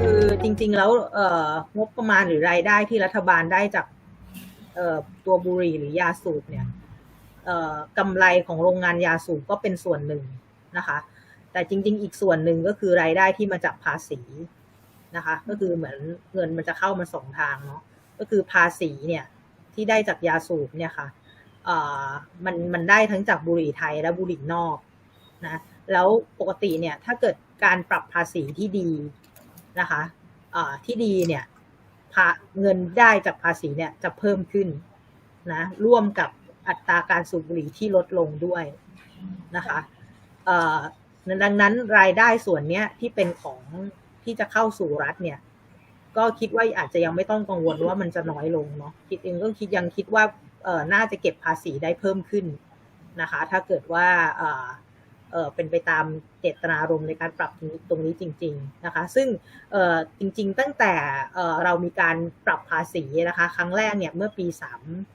คือจริง ๆ แล้วเอ่องบประมาณหรือรายได้ที่รัฐบาลได้จากเอ่อตัวบุหรี่หรือยาสูบเนี่ยเอ่อกำไรของโรงงานยาสูบก็เป็นส่วนหนึ่งนะคะ แต่จริง ๆ อีกส่วนหนึ่งก็คือรายได้ที่มาจากภาษีนะคะ ก็คือเหมือนเงินมันจะเข้ามาสองทางเนาะก็คือภาษีเนี่ยที่ได้จากยาสูบเนี่ยค่ะเอ่อ มันมันได้ทั้งจากบุหรี่ไทยและบุหรี่นอกนะแล้วปกติเนี่ยถ้าเกิดการปรับภาษีที่ดีนะคะอ่าที่ดีเนี่ยเงินได้จากภาษีเนี่ยจะเพิ่มขึ้นนะร่วมกับอัตราการสูบบุหรี่ที่ลดลงด้วยนะคะเอ่อดังนั้นรายได้ส่วนเนี้ยที่เป็นของที่จะเข้าสู่รัฐเนี่ยก็คิดว่าอาจจะยังไม่ต้องกังวลว่ามันจะน้อยลงเนาะคิดเองก็คิดยังคิดว่า น่าจะเก็บภาษีได้เพิ่มขึ้นนะคะ ถ้าเกิดว่าเเป็นไปตามเจตนารมณ์ในการปรับตรงนี้จริง ๆนะคะ ซึ่งจริง ๆ ตั้งแต่เรามีการปรับภาษีนะคะ ครั้งแรกเนี่ยเมื่อปี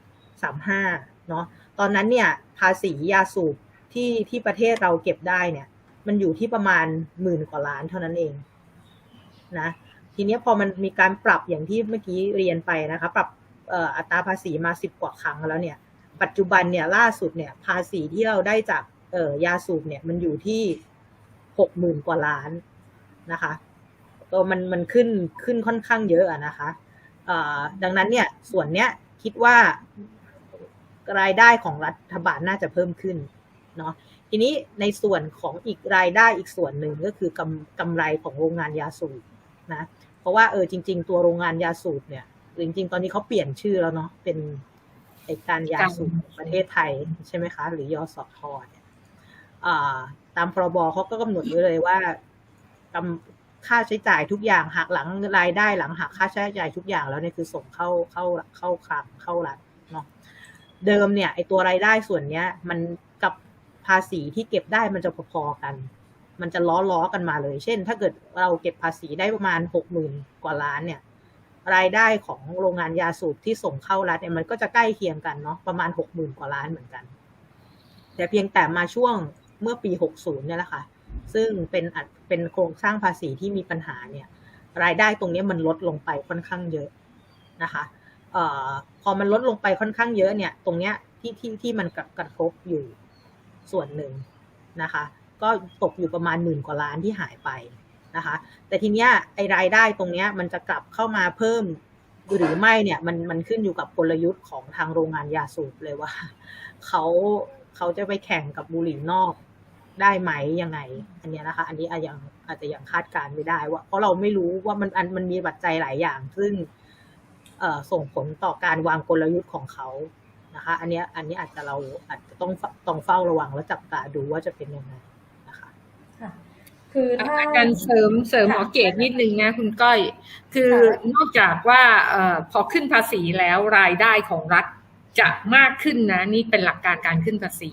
3 35เนาะตอนนั้นเนี่ยภาษียาสูบที่ที่ประเทศเราเก็บได้เนี่ย มันอยู่ที่ประมาณหมื่นกว่าล้านเท่านั้นเองนะทีนี้พอมันมีการปรับอย่างที่เมื่อกี้เรียนไปนะคะ ปรับ อ่ออัตราภาษีมาสิบกว่าครั้งแล้วเนี่ย ปัจจุบันเนี่ยล่าสุดเนี่ยภาษีที่เราได้จากเออยาสูบเนี่ยมันอยู่ที่หกหมื่นกว่าล้านนะคะตัวมันมันขึ้นขึ้นค่อนข้างเยอะนะคะเออดังนั้นเนี่ยส่วนเนี้ยคิดว่ารายได้ของรัฐบาลน่าจะเพิ่มขึ้นเนาะทีนี้ในส่วนของอีกรายได้อีกส่วนหนึ่งก็คือกำกำไรของโรงงานยาสูบนะเพราะว่าเออจริง ๆ ตัวโรงงานยาสูบเนี่ย จริงๆ ตอนนี้เขาเปลี่ยนชื่อแล้วเนาะเป็นไอการยาสูบแห่งประเทศไทยใช่ไหมคะ หรือยสทเนี่ยอ่าตามพรบเขาก็กำหนดไว้เลยว่าค่าใช้จ่ายทุกอย่างหักหลังรายได้หลังหักค่าใช้จ่ายทุกอย่างแล้วเนี่ยคือส่งเข้าเข้าเข้าคลังเข้ารัฐเนาะเดิมเนี่ยไอตัวรายได้ส่วนเนี้ย มันกับภาษีที่เก็บได้มันจะพอๆกัน มันจะล้อล้อกันมาเลย เช่น ถ้าเกิดเราเก็บภาษีได้ประมาณหกหมื่นกว่าล้านเนี่ย รายได้ของโรงงานยาสูบที่ส่งเข้ารัฐเนี่ยมันก็จะใกล้เคียงกันเนาะประมาณหกหมื่นกว่าล้านเหมือนกัน แต่เพียงแต่มาช่วงเมื่อปีหกศูนย์เนี่ยแหละค่ะ ซึ่งเป็นอัดเป็นโครงสร้างภาษีที่มีปัญหาเนี่ย รายได้ตรงนี้มันลดลงไปค่อนข้างเยอะนะคะเอ่อพอมันลดลงไปค่อนข้างเยอะเนี่ย ตรงเนี้ยที่ที่ที่มันกระทบอยู่ส่วนหนึ่งนะคะ ก็ตกอยู่ประมาณหมื่นกว่าล้านที่หายไป นะคะ แต่ทีเนี้ยไอรายได้ตรงเนี้ยมันจะกลับเข้ามาเพิ่มหรือไม่เนี่ยมันมันขึ้นอยู่กับกลยุทธ์ของทางโรงงานยาสูบเลยว่าเขาเขาจะไปแข่งกับบุหรี่นอกได้ไหมยังไง อันนี้นะคะ อันนี้อาจยังอาจจะยังคาดการไม่ได้ว่าเพราะเราไม่รู้ว่ามันอันมันมีปัจจัยหลายอย่าง ซึ่งเอ่อส่งผลต่อการวางกลยุทธ์ของเขานะคะ อันนี้อันนี้อาจจะเราอาจจะต้องต้องเฝ้าระวังและจับตาดูว่าจะเป็นยังไงนะคะ คือถ้าอาจารเสริมเสริมหมอเกตนิดนึงนะคุณก้อย คือนอกจากว่าอพอขึ้นภาษีแล้วรายได้ของรัฐจะมากขึ้นนะนี่เป็นหลักการการขึ้นภาษี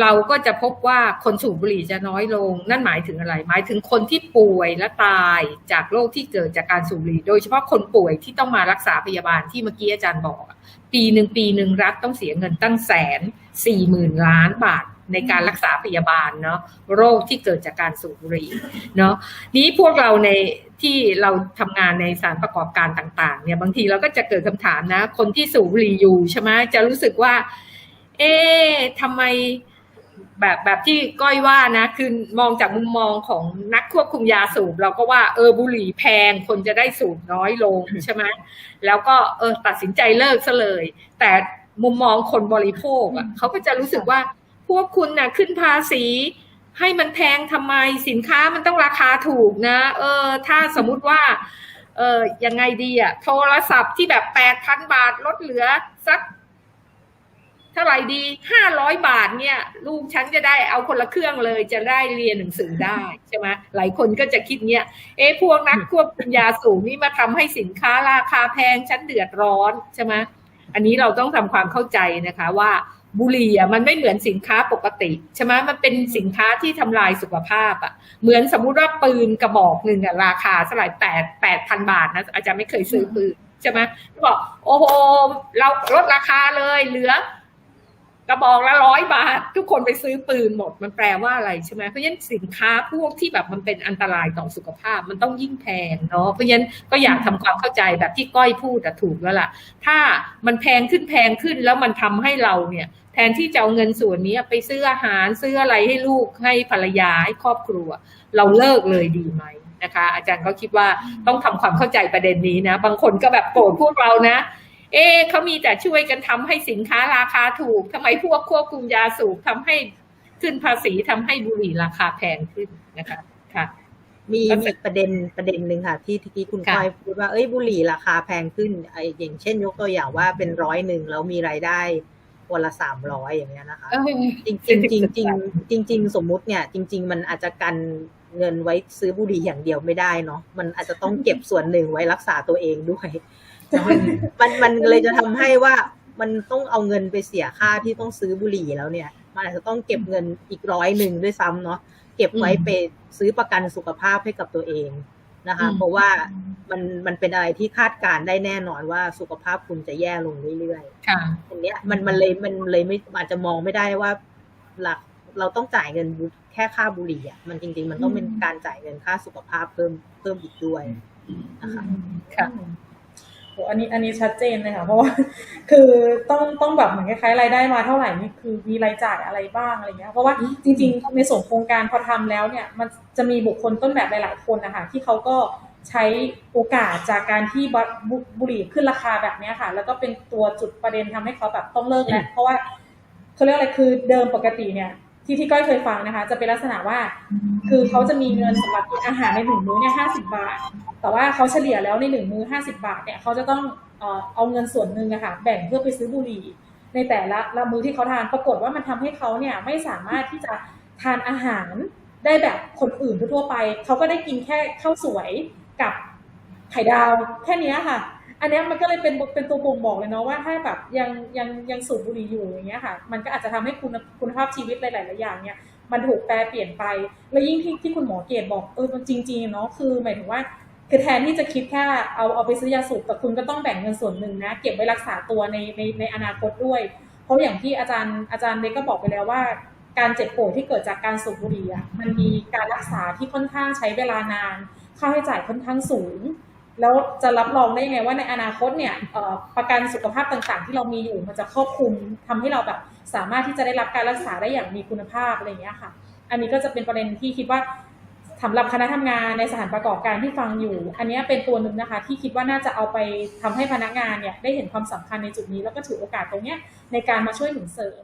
เราก็จะพบว่าคนสูบบุหรี่จะน้อยลง นั่นหมายถึงอะไร หมายถึงคนที่ป่วยและตายจากโรคที่เกิดจากการสูบบุหรี่ โดยเฉพาะคนป่วยที่ต้องมารักษาพยาบาลที่เมื่อกี้อาจารย์บอก ปีหนึ่งปีหนึ่งรัฐต้องเสียเงินตั้งแสนสี่หมื่นล้านบาท ในการรักษาพยาบาลเนาะโรคที่เกิดจากการสูบบุหรี่เนาะนี้พวกเราในที่เราทำงานในสารประกอบการต่างๆ เนี่ยบางทีเราก็จะเกิดคำถามนะ คนที่สูบบุหรี่อยู่ใช่ไหมจะรู้สึกว่า เอ๊ะทำไมแบบแบบที่ก้อยว่านะ คือมองจากมุมมองของนักควบคุมยาสูบ เราก็ว่าเออบุหรี่แพงคนจะได้สูบน้อยลงใช่ไหมแล้วก็เออตัดสินใจเลิกซะเลย แต่มุมมองคนบริโภคอะเขาก็จะรู้สึกว่า พวกคุณน่ะขึ้นภาษีให้มันแพงทำไมสินค้ามันต้องราคาถูกนะ เออ ถ้าสมมุติว่า เออยังไงดีอะโทรศัพท์ที่แบบแปดพันบาทลดเหลือสักเท่าไหร่ดีห้าร้อยบาทเนี่ย ลูกฉันจะได้เอาคนละเครื่องเลย จะได้เรียนหนังสือได้ใช่ไหมหลายคนก็จะคิดเนี้ยเอ๊ะพวกนักควบคุมยาสูบนี่มาทำให้สินค้าราคาแพงฉันเดือดร้อนใช่ไหมอันนี้เราต้องทำความเข้าใจนะคะว่า บุหรี่อะมันไม่เหมือนสินค้าปกติใช่ไหมมันเป็นสินค้าที่ทำลายสุขภาพอะเหมือนสมมุติว่าปืนกระบอกหนึ่งอะราคาเท่าไหร่แปดแปดพันบาทนะอาจารย์ไม่เคยซื้อปืนใช่ไหมบอกโอ้โหเราลดราคาเลยเหลือกระบอกละร้อยบาท ทุกคนไปซื้อปืนหมดมันแปลว่าอะไรใช่ไหมเพราะฉะนั้นสินค้าพวกที่แบบมันเป็นอันตรายต่อสุขภาพมันต้องยิ่งแพงเนาะเพราะฉะนั้นก็อยากทำความเข้าใจแบบที่ก้อยพูดถูกแล้วล่ะ ถ้ามันแพงขึ้นแพงขึ้นแล้วมันทำให้เราเนี่ย แทนที่จะเอาเงินส่วนนี้ไปซื้ออาหารซื้ออะไรให้ลูกให้ภรรยาให้ครอบครัว เราเลิกเลยดีไหมนะคะ อาจารย์ก็คิดว่าต้องทำความเข้าใจประเด็นนี้นะ บางคนก็แบบโกรธพวกเรานะ เอ๊ะเขามีแต่ช่วยกันทำให้สินค้าราคาถูกทำไมพวกควบคุมยาสูบทำให้ขึ้นภาษีทำให้บุหรี่ราคาแพงขึ้นนะคะค่ะมีก็มีจะประเด็นประเด็นหนึ่งค่ะที่ที่คุณค่ะก้อยพูดว่าเอ้ยบุหรี่ราคาแพงขึ้นไอ้อย่างเช่น ยกตัวอย่างว่าเป็นร้อยหนึ่งแล้วมีรายได้ วันละสามร้อยอย่างเงี้ยนะคะเอ้ยจริงจริงจริงจริงจริงจริงๆสมมุติเนี่ย จริง ๆ มันอาจจะกันเงินไว้ซื้อบุหรี่อย่างเดียวไม่ได้เนาะมันอาจจะต้องเก็บส่วนหนึ่งไว้รักษาตัวเองด้วยมันมันเลยจะทำให้ว่ามันต้องเอาเงินไปเสียค่าที่ต้องซื้อบุหรี่แล้วเนี่ยมันอาจจะต้องเก็บเงินอีกร้อยหนึ่งด้วยซ้ำเนาะเก็บไว้ไปซื้อประกันสุขภาพให้กับตัวเองนะคะอืมเพราะว่า มันมันเป็นอะไรที่คาดการณ์ได้แน่นอนว่าสุขภาพคุณจะแย่ลงเรื่อยๆค่ะอันเนี้ยมันมันเลยมันเลยไม่อาจจะมองไม่ได้ว่า หลักเราต้องจ่ายเงินบุแค่ค่าบุหรี่อะมันจริง ๆ มันต้องเป็นการจ่ายเงินค่าสุขภาพเพิ่มเพิ่มอีกด้วยนะคะค่ะโหอันนี้อันนี้ชัดเจนเลยค่ะเพราะว่าคือต้องต้องแบบเหมือนคล้ายๆรายได้มาเท่าไหร่นี่คือมีรายจ่ายอะไรบ้างอะไรเงี้ยเพราะว่าจริง ๆ ในส่วนโครงการพอทำแล้วเนี่ย มันจะมีบุคคลต้นแบบหลายๆคนนะคะที่เขาก็ ใช้โอกาสจากการที่บุบุบุหรี่ขึ้นราคาแบบเนี้ยค่ะ แล้วก็เป็นตัวจุดประเด็นทำให้เขาแบบต้องเลิกแล้วเพราะว่าเขาเรียกอะไรคือเดิมปกติเนี่ย ที่ที่ก้อยเคยฟังนะคะ จะเป็นลักษณะว่า คือเขาจะมีเงินสำหรับกินอาหารในหนึ่งมื้อเนี่ยห้าสิบาท แต่ว่าเขาเฉลี่ยแล้วในหนึ่งมื้อห้าสิบาทเนี่ยเขาจะต้องเอ่อเอาเงินส่วนหนึ่งอะค่ะแบ่งเพื่อไปซื้อบุหรี่ ในแต่ละละมื้อที่เขาทานปรากฏว่ามันทำให้เขาเนี่ยไม่สามารถที่จะทานอาหารได้แบบคนอื่นทั่วๆไป เขาก็ได้กินแค่ข้าวสวย กับไข่ดาวแค่นี้ค่ะ อันนี้มันก็เลยเป็นเป็นตัวบ่งบอกเลยเนาะว่าถ้าแบบยังยังยังสูบบุหรี่อยู่อย่างเงี้ยค่ะ มันก็อาจจะทำให้คุณคุณภาพชีวิตหลาย ๆ อย่างเนี่ยมันถูกแปลเปลี่ยนไป แล้วยิ่งที่ที่คุณหมอเกตบอกเออมันจริง ๆ เนาะคือหมายถึงว่าคือแทนที่จะคิดแค่เอาเอาไปซื้อยาสูบแต่คุณก็ต้องแบ่งเงินส่วนหนึ่งนะ เก็บไว้รักษาตัวในในในอนาคตด้วย เพราะอย่างที่อาจารย์อาจารย์เล็กก็บอกไปแล้วว่า การเจ็บป่วยที่เกิดจากการสูบบุหรี่อะมันมีการรักษาที่ค่อนข้างใช้เวลานาน ค่าใช้จ่ายค่อนข้างสูง แล้วจะรับรองได้ยังไงว่าในอนาคตเนี่ยประกันสุขภาพต่างๆ ที่เรามีอยู่มันจะครอบคลุมทำให้เราแบบสามารถที่จะได้รับการรักษาได้อย่างมีคุณภาพอะไรอย่างเงี้ยค่ะ อันนี้ก็จะเป็นประเด็นที่คิดว่าสำหรับคณะทำงานในสถานประกอบการที่ฟังอยู่ อันนี้เป็นตัวหนึ่งนะคะ ที่คิดว่าน่าจะเอาไปทำให้พนักงานเนี่ยได้เห็นความสำคัญในจุดนี้แล้วก็ถือโอกาสตรงเนี้ยในการมาช่วยหนุนเสริม